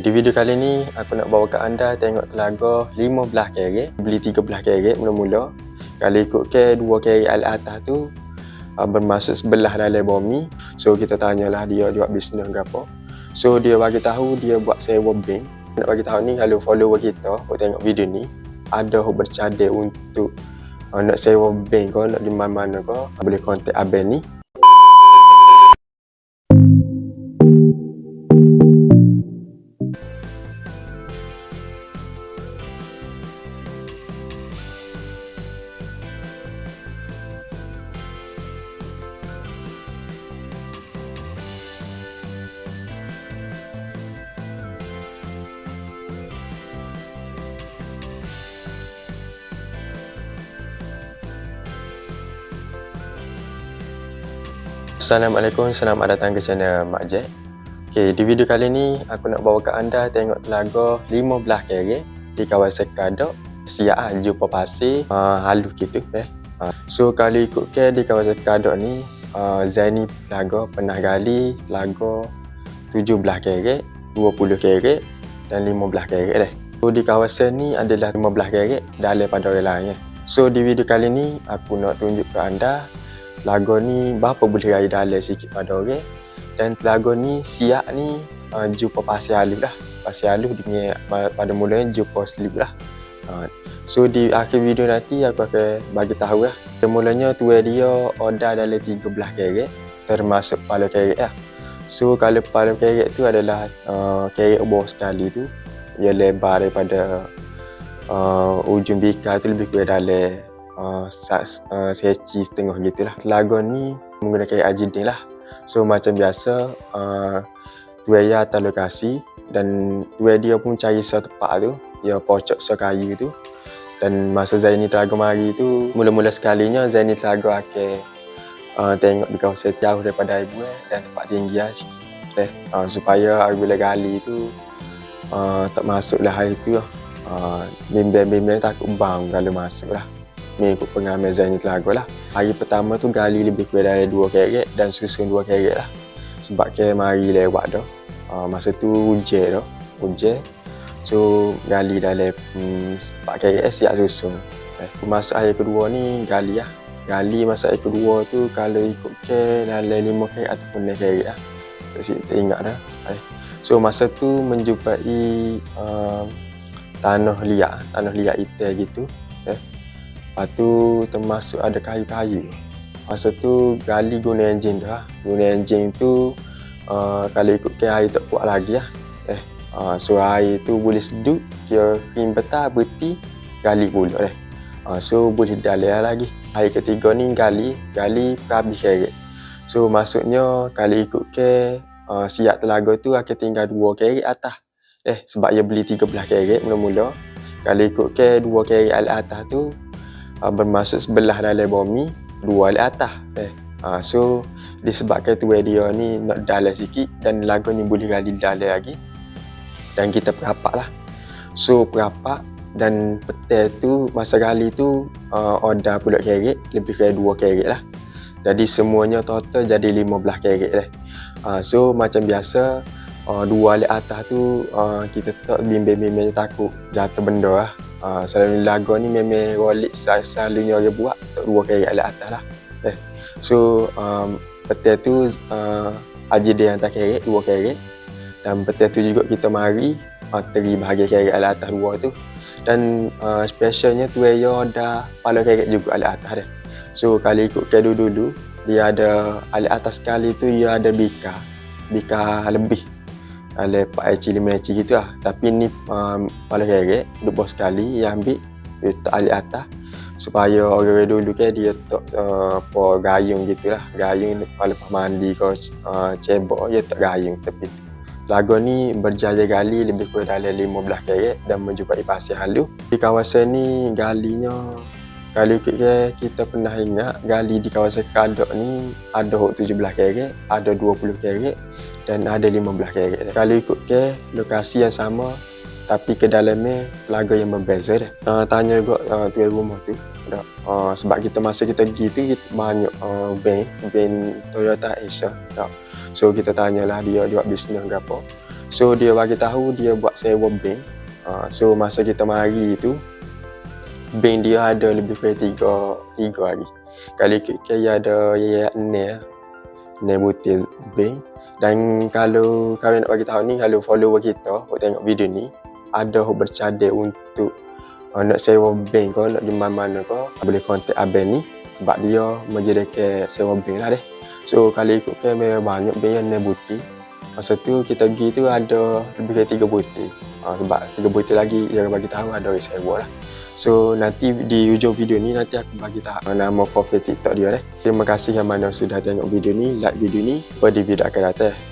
Di video kali ni aku nak bawa ke anda tengok telaga 15 karat. Beli 13 karat mula-mula. Kalau ikut ke 2 karat alat atas tu uh, bermaksud sebelah dalam bumi. So kita tanyalah dia buat bisnes ke apa. So dia bagi tahu dia buat sewa bank. Nak bagi tahu ni kalau follower kita kau tengok video ni ada yang bercadar untuk uh, nak sewa bank kau nak di mana-mana kau boleh kontak abang ni Assalamualaikum, selamat datang ke channel Mak Jack Okay, di video kali ni aku nak bawa ke anda tengok telaga 15 karat di kawasan Kadok lah, jumpa pasir, uh, halus gitu eh. Uh, so kalau ikut ke di kawasan Kadok ni uh, Zaini telaga pernah gali telaga 17 karat, 20 karat dan 15 karat deh. So di kawasan ni adalah 15 karat dalam pada orang lain eh. So di video kali ni aku nak tunjuk ke anda telaga ni berapa boleh raya dalam sikit pada orang dan telaga ni siap ni uh, jumpa pasir halus lah pasir halus dia pada mulanya jumpa slip lah uh, so di akhir video nanti aku akan bagi tahu lah. Mulanya tu dia order dalam 13 karat termasuk pala karat lah. So kalau pala karat tu adalah uh, karat bawah sekali tu ia lebar daripada uh, ujung bika tu lebih kurang dalam uh, uh, seci setengah gitu lah. Telaga ni menggunakan AJD lah. So macam biasa, uh, tuaya atas lokasi dan tuaya dia pun cari satu tempat tu, dia pocok sekayu tu. Dan masa Zaini telaga mari tu, mula-mula sekalinya Zaini telaga akan uh, tengok di kawasan jauh daripada ibu eh, dan tempat tinggi lah eh, uh, supaya bila gali tu uh, tak masuk lah air tu lah. Uh, bimbang-bimbang takut bang kalau masuk lah mengikut pengalaman Zaini Telaga lah. Hari pertama tu gali lebih kurang dari 2 karat dan susun 2 karat lah. Sebab ke mari lewat dah. Uh, masa tu hujan dah. Hujan. So gali dalam hmm, 4 karat siap susun. Eh, masa hari kedua ni gali lah. Gali masa hari kedua tu kalau ikut ke dalam 5 karat ataupun 6 karat lah. Tak ingat dah. Eh. So masa tu menjumpai uh, tanah liat, tanah liat hitam gitu. Eh. Lepas tu termasuk ada kayu-kayu. Masa tu gali guna enjin dah. Guna enjin tu uh, kalau ikut ke air tak kuat lagi lah. Eh, uh, so air tu boleh sedut, kira krim betah, berti, gali pula eh. Uh, so boleh dalam lagi. Hari ketiga ni gali, gali habis keret. So maksudnya kalau ikut ke uh, siap telaga tu akan tinggal dua keret atas. Eh, sebab dia beli 13 keret mula-mula. Kalau ikut ke dua keret atas tu, uh, bermaksud sebelah dalam bumi dua di atas. Eh. Uh, so disebabkan tu dia ni nak dalam sikit dan lagu ni boleh gali dalam lagi. Dan kita perapak lah. So perapak dan petai tu masa gali tu uh, order pula keret lebih kurang dua keret lah. Jadi semuanya total jadi 15 keret lah. Uh, so macam biasa uh, dua alik atas tu uh, kita tak bimbing-bimbing takut jatuh benda lah Uh, selalu lagu ni memang wallet selalunya orang buat untuk dua kali alat atas lah. Eh. So, um, petai tu uh, haji dia hantar keret, dua keret. Dan petai tu juga kita mari uh, teri bahagian keret alat atas dua tu. Dan uh, specialnya tu dia ada pala keret juga alat atas dia. So, kali ikut kedu dulu, dia ada alat atas sekali tu dia ada bika. Bika lebih ada 4 inci 5 inci gitu lah. Tapi ni um, pala keret duduk bawah sekali yang ambil dia letak alik atas supaya orang dulu kan dia tak uh, apa gayung gitu lah. Gayung lepas mandi ke uh, cebok dia tak gayung tapi lagu ni berjaya gali lebih kurang dalam 15 karat dan menjumpai pasir halus di kawasan ni galinya kalau kita, kita pernah ingat gali di kawasan Kadok ni ada 17 karat, ada 20 karat dan ada 15 karat. Kalau ikut ke lokasi yang sama tapi ke dalamnya telaga yang berbeza dah. Uh, tanya juga uh, tuan rumah tu. Uh, sebab kita masa kita pergi tu kita banyak uh, van, van Toyota Asia. Uh. So kita tanyalah dia buat bisnes ke apa. So dia bagi tahu dia buat sewa bank. Uh, so masa kita mari tu bank dia ada lebih kurang tiga, tiga hari. Kali kaya ada ya ne ne butil bank dan kalau kalian nak bagi tahu ni kalau follower kita buat tengok video ni ada yang bercadar untuk uh, nak sewa bank kau nak pergi mana-mana kau boleh kontak abang ni sebab dia menjadi sewa bank lah deh. So kali ikut ke banyak bank yang nak buti Masa tu kita pergi tu ada lebih dari tiga butir. Ha, sebab tiga butir lagi yang bagi tahu ada orang sewa lah. So nanti di hujung video ni nanti aku bagi tahu nama profil TikTok dia deh. Terima kasih yang mana sudah tengok video ni, like video ni, pada video akan datang.